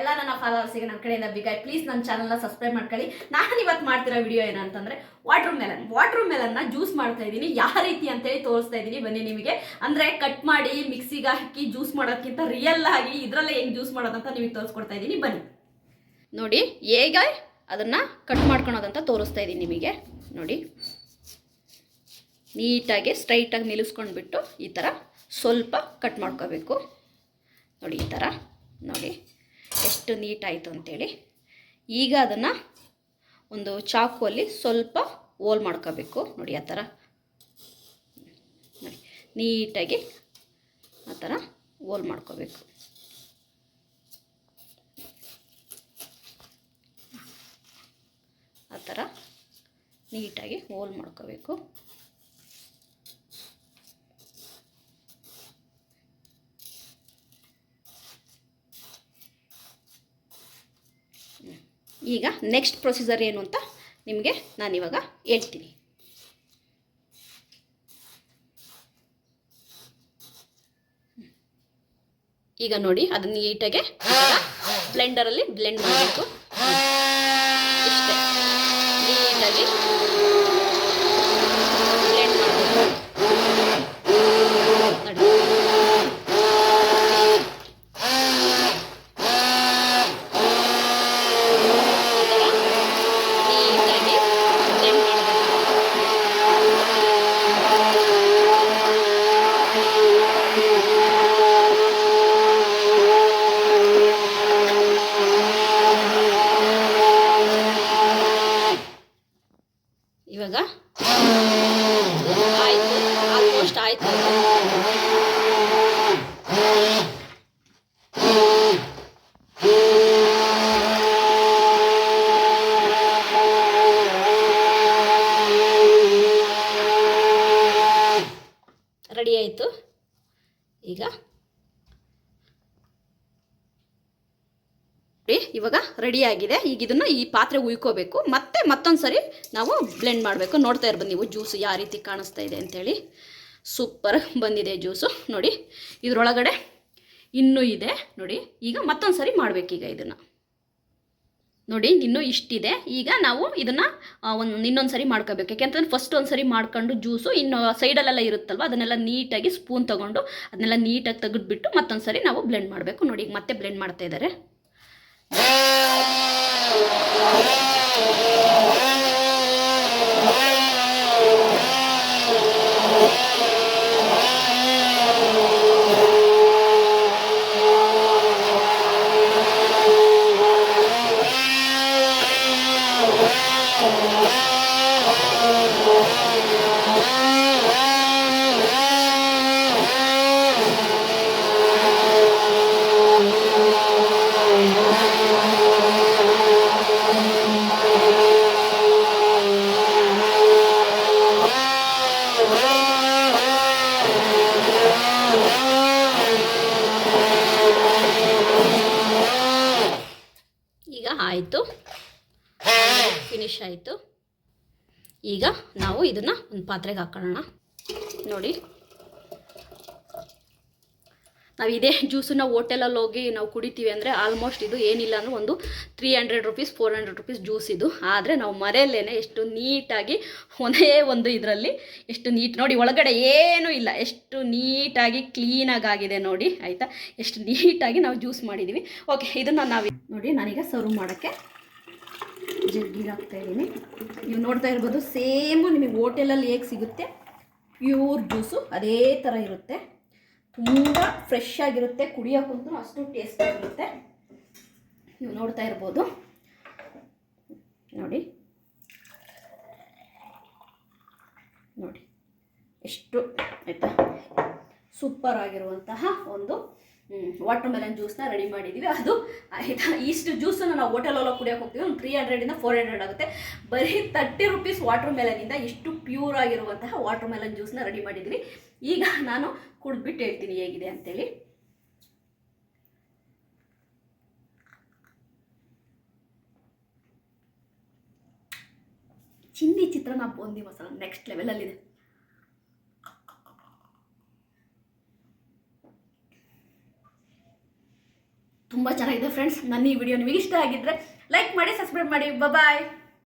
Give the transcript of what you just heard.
ಎಲ್ಲ ನನ್ನ ಫಾಲೋವರ್ಸಿಗೆ ನನ್ನ ಕಡೆಯಿಂದ ಬಿಗಾಯ್ ಪ್ಲೀಸ್ ನನ್ನ ಚಾನಲ್ನ ಸಬ್ಸ್ಕ್ರೈಬ್ ಮಾಡ್ಕೊಳ್ಳಿ. ನಾನು ಇವತ್ತು ಮಾಡ್ತಿರೋ ವಿಡಿಯೋ ಏನಂತಂದ್ರೆ ವಾಟರ್ ಮೆಲನ್ ವಾಟರ್ ಮೆಲನ್ನ ಜ್ಯೂಸ್ ಮಾಡ್ತಾ ಇದ್ದೀನಿ. ಯಾವ ರೀತಿ ಅಂತೇಳಿ ತೋರಿಸ್ತಾ ಇದ್ದೀನಿ ಬನ್ನಿ ನಿಮಗೆ. ಅಂದರೆ ಕಟ್ ಮಾಡಿ ಮಿಕ್ಸಿಗೆ ಹಾಕಿ ಜ್ಯೂಸ್ ಮಾಡೋದಕ್ಕಿಂತ ರಿಯಲ್ ಆಗಿ ಇದರಲ್ಲೇ ಹೆಂಗೆ ಜ್ಯೂಸ್ ಮಾಡೋದಂತ ನಿಮಗೆ ತೋರಿಸ್ಕೊಡ್ತಾ ಇದ್ದೀನಿ. ಬನ್ನಿ. ನೋಡಿ ಹೇಗೆ ಅದನ್ನು ಕಟ್ ಮಾಡ್ಕೊಳೋದಂತ ತೋರಿಸ್ತಾ ಇದ್ದೀನಿ ನಿಮಗೆ. ನೋಡಿ. ನೀಟಾಗಿ ಸ್ಟ್ರೈಟಾಗಿ ನಿಲ್ಲಿಸ್ಕೊಂಡ್ಬಿಟ್ಟು ಈ ಥರ ಸ್ವಲ್ಪ ಕಟ್ ಮಾಡ್ಕೋಬೇಕು. ನೋಡಿ ಈ ಥರ ನೋಡಿ. ಎಷ್ಟು ನೀಟಾಯಿತು ಅಂತೇಳಿ. ಈಗ ಅದನ್ನು ಒಂದು ಚಾಕುವಲ್ಲಿ ಸ್ವಲ್ಪ ಓಲ್ ಮಾಡ್ಕೋಬೇಕು. ನೋಡಿ, ಆ ಥರ. ನೋಡಿ, ನೀಟಾಗಿ ಆ ಥರ ಓಲ್ ಮಾಡ್ಕೋಬೇಕು. ಆ ಥರ ನೀಟಾಗಿ ಹೋಲ್ ಮಾಡ್ಕೋಬೇಕು. ಈಗ ನೆಕ್ಸ್ಟ್ ಪ್ರೊಸೀಜರ್ ಏನು ಅಂತ ನಿಮಗೆ ನಾನಿವಾಗ ಹೇಳ್ತೀನಿ. ಈಗ ನೋಡಿ ಅದನ್ನ ನೀಟಾಗಿ ಬ್ಲೆಂಡರಲ್ಲಿ ಬ್ಲೆಂಡ್ ಮಾಡಬೇಕು. ಇಷ್ಟೇ. ನೀಟಾಗಿ ಬ್ಲೆಂಡ್ ಮಾಡಬೇಕು ನೋಡಿ ನೀಟಾಗಿ ಬ್ಲೆಂಡ್ ಮಾಡಬೇಕು ಇವಾಗ ಆಯ್ತು ಆಲ್ಮೋಸ್ಟ್ ಆಯ್ತು. ರೆಡಿ ಆಯಿತು. ಈಗ ನೋಡಿ, ಇವಾಗ ರೆಡಿ ಆಗಿದೆ. ಈಗ ಇದನ್ನು ಈ ಪಾತ್ರೆ ಉಯ್ಕೋಬೇಕು. ಮತ್ತೆ ಮತ್ತೊಂದು ಸರಿ ನಾವು ಬ್ಲೆಂಡ್ ಮಾಡಬೇಕು. ನೋಡ್ತಾ ಇರ್ಬೋದು ನೀವು ಜ್ಯೂಸು ಯಾವ ರೀತಿ ಕಾಣಿಸ್ತಾ ಇದೆ ಅಂತೇಳಿ. ಸೂಪರ್ ಬಂದಿದೆ ಜ್ಯೂಸು ನೋಡಿ, ಇದರೊಳಗಡೆ ಇನ್ನೂ ಇದೆ. ನೋಡಿ, ಈಗ ಮತ್ತೊಂದು ಸರಿ ಮಾಡಬೇಕೀಗ ಇದನ್ನು. ನೋಡಿ, ಇನ್ನೂ ಇಷ್ಟಿದೆ. ಈಗ ನಾವು ಇದನ್ನು ಒಂದು ಇನ್ನೊಂದು ಸರಿ ಮಾಡ್ಕೋಬೇಕು. ಯಾಕೆಂತಂದ್ರೆ ಫಸ್ಟ್ ಒಂದು ಸರಿ ಮಾಡ್ಕೊಂಡು ಜ್ಯೂಸು ಇನ್ನು ಸೈಡಲ್ಲೆಲ್ಲ ಇರುತ್ತಲ್ವ, ಅದನ್ನೆಲ್ಲ ನೀಟಾಗಿ ಸ್ಪೂನ್ ತೊಗೊಂಡು, ಅದನ್ನೆಲ್ಲ ನೀಟಾಗಿ ತೆಗೆದುಬಿಟ್ಟು ಮತ್ತೊಂದು ಸರಿ ನಾವು ಬ್ಲೆಂಡ್ ಮಾಡಬೇಕು. ನೋಡಿ, ಈಗ ಮತ್ತೆ ಬ್ಲೆಂಡ್ ಮಾಡ್ತಾ ಇದ್ದಾರೆ. ಈಗ ಆಯಿತು. ಫಿನಿಶ್ ಆಯಿತು. ಈಗ ನಾವು ಇದನ್ನು ಒಂದು ಪಾತ್ರೆಗೆ ಹಾಕೊಳ್ಳೋಣ. ನೋಡಿ. ನಾವು ಇದೇ ಜ್ಯೂಸನ್ನ ಹೋಟೆಲಲ್ಲಿ ಹೋಗಿ ನಾವು ಕುಡಿತೀವಿ ಅಂದರೆ ಆಲ್ಮೋಸ್ಟ್ ಇದು ಏನಿಲ್ಲ ಅಂದ್ರೆ ಒಂದು three hundred rupees four hundred rupees juice ಇದು. ಆದರೆ ನಾವು ಮನೆಯಲ್ಲೇ ಎಷ್ಟು ನೀಟಾಗಿ ಒಂದೇ ಒಂದು ಇದರಲ್ಲಿ ಎಷ್ಟು ನೀಟ್ ನೋಡಿ ಒಳಗಡೆ ಏನೂ ಇಲ್ಲ. ಎಷ್ಟು ನೀಟಾಗಿ ಕ್ಲೀನಾಗಿ ಆಗಿದೆ ನೋಡಿ, ಆಯಿತಾ? ಎಷ್ಟು ನೀಟಾಗಿ ನಾವು ಜ್ಯೂಸ್ ಮಾಡಿದ್ದೀವಿ ಓಕೆ ಇದನ್ನು ನಾವು ನೋಡಿ, ನಾನೀಗ ಸರ್ವ್ ಮಾಡೋಕ್ಕೆ ಜಗ್ಗಿಗೆ ಹಾಕ್ತಾ ಇದ್ದೀನಿ. ನೀವು ನೋಡ್ತಾ ಇರ್ಬೋದು ಸೇಮು ನಿಮಗೆ ಹೋಟೆಲಲ್ಲಿ ಹೇಗೆ ಸಿಗುತ್ತೆ? ಪ್ಯೂರ್ ಜ್ಯೂಸು, ಅದೇ ಥರ ಇರುತ್ತೆ. ತುಂಬ ಫ್ರೆಶ್ ಆಗಿರುತ್ತೆ ಕುಡಿಯೋಕ್ಕಂತೂ ಅಷ್ಟು ಟೇಸ್ಟ್ ಆಗಿರುತ್ತೆ. ನೀವು ನೋಡ್ತಾ ಇರ್ಬೋದು. ನೋಡಿ. ನೋಡಿ. ಎಷ್ಟು ಆಯಿತಾ? ಸೂಪರ್ ಆಗಿರುವಂತಹ ಒಂದು ವಾಟರ್ ಮೆಲನ್ ಜ್ಯೂಸ್ನ ರೆಡಿ ಮಾಡಿದ್ದೀವಿ ಅದು ಇಷ್ಟು ಜ್ಯೂಸನ್ನು ನಾವು ಹೋಟೆಲಲ್ಲಿ ಕುಡಿಯೋಕೆ ಹೋಗ್ತೀವಿ. ಒಂದು ತ್ರೀ ಹಂಡ್ರೆಡಿಂದ ಫೋರ್ ಹಂಡ್ರೆಡ್ ಆಗುತ್ತೆ. ಬರೀ ತರ್ಟಿ ರುಪೀಸ್ ವಾಟರ್ ಮೆಲನಿಂದ ಇಷ್ಟು ಪ್ಯೂರ್ ಆಗಿರುವಂತಹ ವಾಟರ್ ಮೆಲನ್ ಜ್ಯೂಸ್ನ ರೆಡಿ ಮಾಡಿದ್ದೀವಿ ಈಗ ನಾನು ಕುಡಿದ್ಬಿಟ್ಟು ಹೇಳ್ತೀನಿ ಹೇಗಿದೆ ಅಂತೇಳಿ. ಚಿಂದಿ ಚಿತ್ರನ ಬೂಂದಿ ಮಸಾಲ ನೆಕ್ಸ್ಟ್ ಲೆವೆಲಲ್ಲಿದೆ ತುಂಬ ಚೆನ್ನಾಗಿದೆ ಫ್ರೆಂಡ್ಸ್ ನನ್ನ ಈ ವಿಡಿಯೋ ನಿಮಗೆ ಇಷ್ಟ ಆಗಿದ್ರೆ ಲೈಕ್ ಮಾಡಿ ಸಬ್ಸ್ಕ್ರೈಬ್ ಮಾಡಿ. ಬಾಯ್